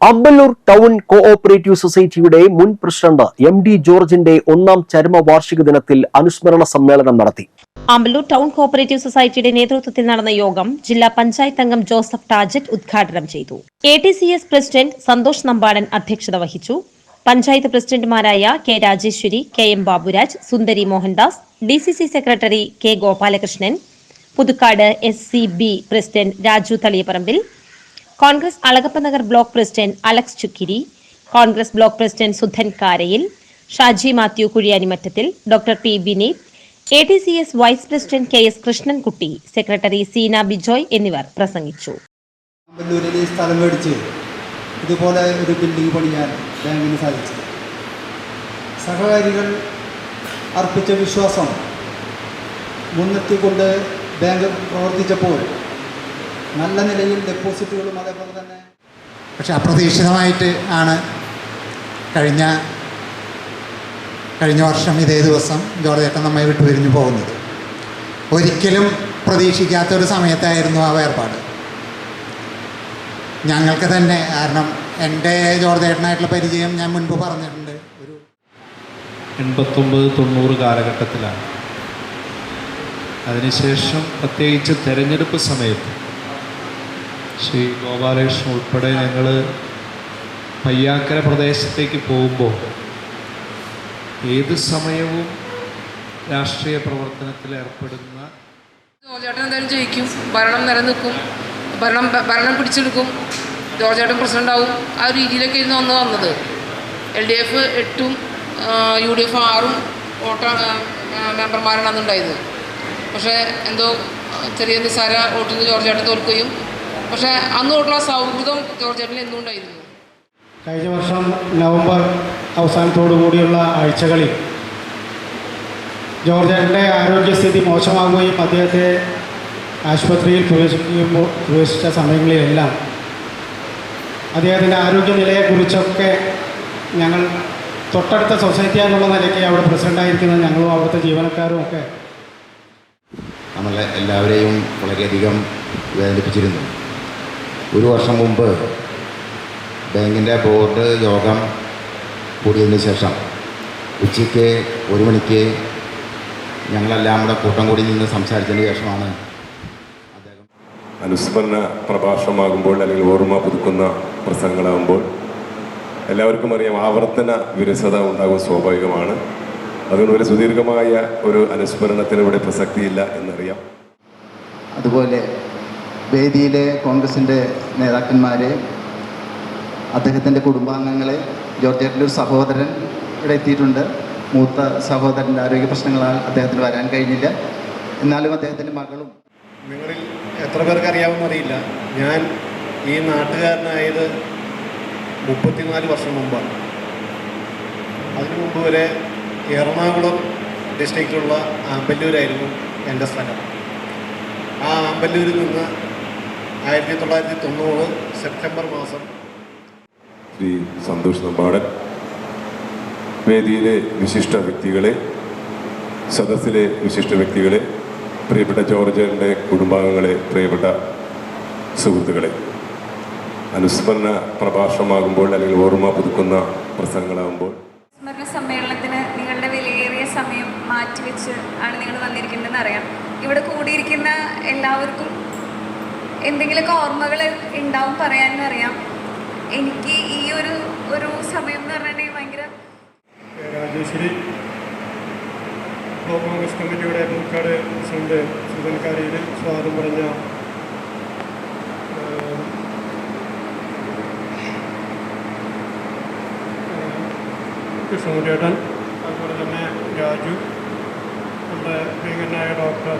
Amballur town cooperative സൊസൈറ്റിയുടെ മുൻ president M D ജോർജിന്റെ ഒന്നാം ചരമ വാർഷിക ദിനത്തിൽ അനുസ്മരണ സമ്മേളനം നടത്തി. അമ്പലൂർ ടൗൺ കോഓപ്പറേറ്റീവ് സൊസൈറ്റിയുടെ നേതൃത്വത്തിൽ നടന്ന യോഗം ജില്ലാ പഞ്ചായത്ത് അംഗം ജോസഫ് ടാജറ്റ് ഉദ്ഘാടനം ചെയ്തു. A T C S president Santhosh Nambadan അധ്യക്ഷത വഹിച്ചു. പഞ്ചായത്ത് പ്രസിഡന്റുമാരായ K Rajeswari K M Baburaj Sundari Mohandas D C C secretary K Gopalakrishnan Puthukkad S C B president Raju Thaliyaparambil Congress Alagappanagar block president Alex Chukkiri Congress block president Sudhan Karayil Shaji Mathew Kuzhiyanimattathil doctor P Vineeth A T C S vice president K S Krishnankutty secretary Seena Bijoy എന്നിവർ പ്രസംഗിച്ചു. സ്ഥലം മേടിച്ച് ഇതുപോലെ ഒരു building പണിയാൻ ബാങ്കിന് സാധിച്ചു. സഹകാരികൾ അർപ്പിച്ച വിശ്വാസം മുൻനിർത്തിക്കൊണ്ട് ബാങ്ക് പ്രവർത്തിച്ചപ്പോൾ നല്ല നിലയിൽ ഡെപ്പോസിറ്റുകളും അതേപോലെ തന്നെ പക്ഷെ അപ്രതീക്ഷിതമായിട്ട് ആണ് കഴിഞ്ഞ കഴിഞ്ഞ വർഷം ഇതേ ദിവസം ജോർജേട്ടൻ നമ്മെ വിട്ടു പിരിഞ്ഞു പോകുന്നത്. ഒരിക്കലും പ്രതീക്ഷിക്കാത്ത ഒരു സമയത്തായിരുന്നു ആ വേർപാട്. ഞങ്ങൾക്ക് തന്നെ കാരണം എന്റെ ജോർജേട്ടനായിട്ടുള്ള പരിചയം ഞാൻ മുൻപ് പറഞ്ഞിട്ടുണ്ട്. ഒരു എൺപത്തൊമ്പത് തൊണ്ണൂറ് കാലഘട്ടത്തിലാണ്. അതിനുശേഷം പ്രത്യേകിച്ച് തെരഞ്ഞെടുപ്പ് സമയത്ത് ശ്രീ ഗോപാലകൃഷ്ണൻ ഉൾപ്പെടെ ഞങ്ങൾ പയ്യാക്കര പ്രദേശത്തേക്ക് പോകുമ്പോൾ ഏത് സമയവും രാഷ്ട്രീയ പ്രവർത്തനത്തിൽ ഏർപ്പെടുന്ന ജോർജേട്ടൻ എന്തായാലും ജയിക്കും. ഭരണം നിലനിൽക്കും. ഭരണം ഭരണം പിടിച്ചെടുക്കും. ജോർജേട്ടൻ പ്രസിഡന്റ് ആവും. ആ രീതിയിലൊക്കെ ഇരുന്ന് വന്ന് വന്നത്. എൽ ഡി എഫ് എട്ടും യു ഡി എഫ് ആറും വോട്ട മെമ്പർമാരാണ് അന്നുണ്ടായത് പക്ഷേ എന്തോ ചെറിയ നിസ്സാര വോട്ടിന് ജോർജേട്ടൻ തോൽക്കുകയും പക്ഷേ അന്നുള്ള സൗഹൃദം ജോർജേട്ടൻ എന്തുകൊണ്ടായിരുന്നു കഴിഞ്ഞ വർഷം നവംബർ അവസാനത്തോടു കൂടിയുള്ള ആഴ്ചകളിൽ ജോർജേട്ടന്റെ ആരോഗ്യസ്ഥിതി മോശമാകുകയും അദ്ദേഹത്തെ ആശുപത്രിയിൽ പ്രവേശിക്കുമ്പോൾ പ്രവേശിച്ച സമയങ്ങളിലെല്ലാം അദ്ദേഹത്തിന്റെ ആരോഗ്യനിലയെക്കുറിച്ചൊക്കെ ഞങ്ങൾ തൊട്ടടുത്ത സൊസൈറ്റി എന്നുള്ള നിലയ്ക്ക് അവിടെ പ്രസിഡന്റായിരിക്കുന്ന ഞങ്ങളും അവിടുത്തെ ജീവനക്കാരും ഒക്കെ നമ്മളെ എല്ലാവരെയും വളരെയധികം വേദനിപ്പിച്ചിരുന്നു. ഒരു വർഷം മുമ്പ് ബാങ്കിന്റെ ബോർഡ് യോഗം കൂടിയതിന് ശേഷം ഉച്ചയ്ക്ക് ഒരു മണിക്ക് ഞങ്ങളെല്ലാം കൂടെ കൂട്ടം കൂടി നിന്ന് സംസാരിച്ചതിന് ശേഷമാണ് അദ്ദേഹം അനുസ്മരണ പ്രഭാഷണമാകുമ്പോൾ അല്ലെങ്കിൽ ഓർമ്മ പുതുക്കുന്ന പ്രസംഗങ്ങളാകുമ്പോൾ എല്ലാവർക്കും അറിയാം ആവർത്തന വിരസത ഉണ്ടാകും സ്വാഭാവികമാണ്. അതുകൊണ്ട് ഒരു സുദീർഘമായ ഒരു അനുസ്മരണത്തിന് ഇവിടെ പ്രസക്തിയില്ല എന്നറിയാം. അതുപോലെ വേദിയിലെ കോൺഗ്രസിന്റെ നേതാക്കന്മാരെ അദ്ദേഹത്തിന്റെ കുടുംബാംഗങ്ങളെ ജോർജേട്ടന്റെ ഒരു സഹോദരൻ ഇവിടെ എത്തിയിട്ടുണ്ട്. മൂത്ത സഹോദരന്റെ ആരോഗ്യ പ്രശ്നങ്ങളാൽ അദ്ദേഹത്തിന് വരാൻ കഴിഞ്ഞില്ല. എന്നാലും അദ്ദേഹത്തിന്റെ മകളും. നിങ്ങളിൽ എത്ര പേർക്ക് അറിയാമെന്ന് അറിയില്ല. ഞാൻ ഈ നാട്ടുകാരനായത് മുപ്പത്തിനാല് വർഷം മുമ്പാണ്. അതിനു മുമ്പ് വരെ എറണാകുളം ഡിസ്ട്രിക്റ്റിലുള്ള ആമ്പല്ലൂരായിരുന്നു എന്റെ സ്ഥലം. ആ ആമ്പല്ലൂരിൽ നിന്ന് ആയിരത്തി തൊള്ളായിരത്തി തൊണ്ണൂറ് സെപ്റ്റംബർ മാസം. ശ്രീ സന്തോഷ് നമ്പാടൻ വേദിയിലെ വിശിഷ്ട വ്യക്തികളെ സദസ്സിലെ വിശിഷ്ട വ്യക്തികളെ പ്രിയപ്പെട്ട ജോർജറിന്റെ കുടുംബാംഗങ്ങളെ പ്രിയപ്പെട്ട സുഹൃത്തുക്കളെ അനുസ്മരണ പ്രഭാഷണമാകുമ്പോൾ അല്ലെങ്കിൽ ഓർമ്മ പുതുക്കുന്ന പ്രസംഗങ്ങളാകുമ്പോൾ. സ്മരണ സമ്മേളനത്തിന് നിങ്ങളുടെ വിലയേറിയ സമയം മാറ്റിവെച്ച് ആണ് നിങ്ങൾ വന്നിരിക്കുന്നതെന്ന് അറിയാം. ഇവിടെ കൂടിയിരിക്കുന്ന എല്ലാവർക്കും എന്തെങ്കിലുമൊക്കെ ഓർമ്മകൾ ഉണ്ടാവും പറയാനെന്നറിയാം എനിക്ക് ഈ ഒരു ഒരു സമയം എന്ന് പറഞ്ഞിട്ടുണ്ടെങ്കിൽ ഭയങ്കര രാജേശ്വരി ബ്ലോക്ക് കോൺഗ്രസ് കമ്മിറ്റിയുടെ മുക്കാട് പ്രസിഡന്റ് സുധൻകാരിയിൽ സ്വാഗതം പറഞ്ഞ കൃഷ്ണകുട്ടിയേട്ടൻ അതുപോലെ തന്നെ രാജു നമ്മുടെ ഭീകരനായ ഡോക്ടർ